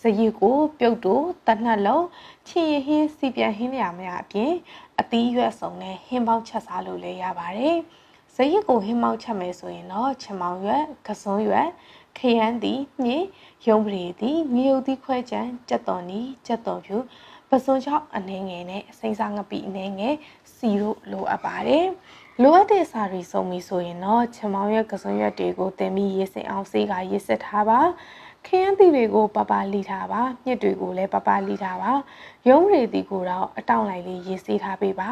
ဇရစ်ကိုပြုတ်တို့တနတ်လုံးချင်ရဟင်းစီပြန်ဟင်းရများအပြင်အသီးရွက်စုံနဲ့ဟင်းပေါင်းချက်စားလို့လည်းရပါတယ်။ဇရစ်ကိုဟင်းပေါင်းချက်မယ်ဆိုရင်တော့ချမောင်ရွက်၊ကစွန်းရွက်ခရမ်းသည်မြင့်ရုံပရီသည်ငရုတ်သည်ခွဲကြံကြက်တော်နီကြက်တော်ဖြူပစွန်ချောက်အနေငယ်နဲ့စိမ့်စားငပိအနေငယ်စီတို့လိုအပ်ပါတယ်။လိုအပ်တဲ့စာရီစုံပြီဆိုရင်တော့ချမောင်ရွက်ကစွန်းရွက်တွေကိုတင်ပြီးရေးစင်အောင်စေးကရေးစစ်ထားပါ။ ခရမ်းသီးတွေကိုပပလီထားပါမြစ်တွေကိုလည်းပပလီထားပါရုံးရီတီကိုတော့အတောင့်လိုက်လေးရေးစေးထားပေးပါ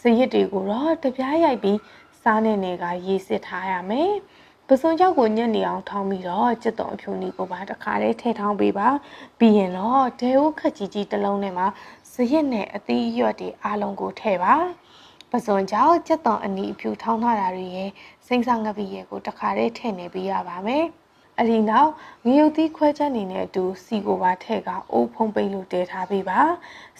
စရစ်တွေကိုတော့တပြားရိုက်ပြီးစားနေနေကရေးစစ်ထားရမယ်ပစွန်ကြောက်ကိုညက်နေအောင်ထောင်းပြီးတော့ကြက်တုံအဖြူနီကိုပါတခါတည်းထည့်ထောင်းပေးပါပြီးရင်တော့ဒဲအိုးခက်ကြီးကြီးတစ်လုံးနဲ့မှာစရစ်နဲ့အသီးရွက်တွေအားလုံးကိုထည့်ပါပစွန်ကြောက်ကြက်တုံအနီအဖြူထောင်းထားတာတွေရဲ့စိမ့်စားငပိရဲ့ကိုတခါတည်းထည့်နေပေးရပါမယ် အဒီနောက်ငရုတ်သီးခွဲချက်နေတဲ့အတူစီကိုပါထည့်ကအိုးဖုံးပိတ်လို့တည်ထားပေးပါ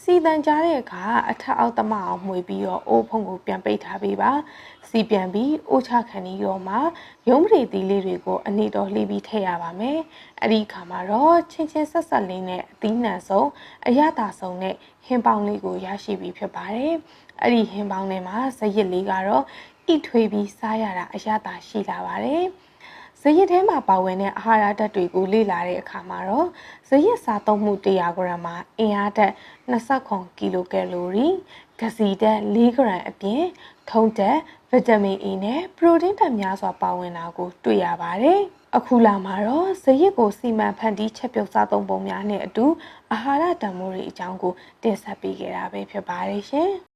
စီတန်ကြားတဲ့အခါအထက်အောက်တမအောင်မှွေပြီးတော့အိုးဖုံးကိုပြန်ပိတ်ထားပေးပါစီပြန်ပြီးအိုးချခံပြီးတော့မှရုံးပရိသီးလေးတွေကိုအနီတော်လှီးပြီးထည့်ရပါမယ်အဲ့ဒီအခါမှာတော့ချင်းချင်းဆက်ဆက်လေးနဲ့အသီးနှံဆုံးအရသာဆုံးနဲ့ဟင်းပေါင်းလေးကိုရရှိပြီးဖြစ်ပါတယ်အဲ့ဒီဟင်းပေါင်းထဲမှာဇရစ်လေးကတော့ဣထွေးပြီးစားရတာအရသာရှိလာပါတယ် ဇရစ်ထဲမှာပါဝင်တဲ့အာဟာရဓာတ်တွေကိုလေ့လာတဲ့အခါမှာတော့ဇရစ်စားသုံးမှု100ဂရမ်မှာအင်အားဓာတ်29ကီလိုကယ်လိုရီဂစီဓာတ်4ဂရမ်အပြင်ထုံးဓာတ်ဗီတာမင် A နဲ့ပရိုတင်းဓာတ်များစွာပါဝင်တာကိုတွေ့ရပါတယ်။အခုလာမှာတော့ဇရစ်ကိုစီမံဖန်တီးချက်ပြုတ်စားသုံးပုံများနဲ့အတူအာဟာရတန်ဖိုးတွေအကြောင်းကိုတင်ဆက်ပေးခဲ့တာပဲဖြစ်ပါတယ်ရှင်။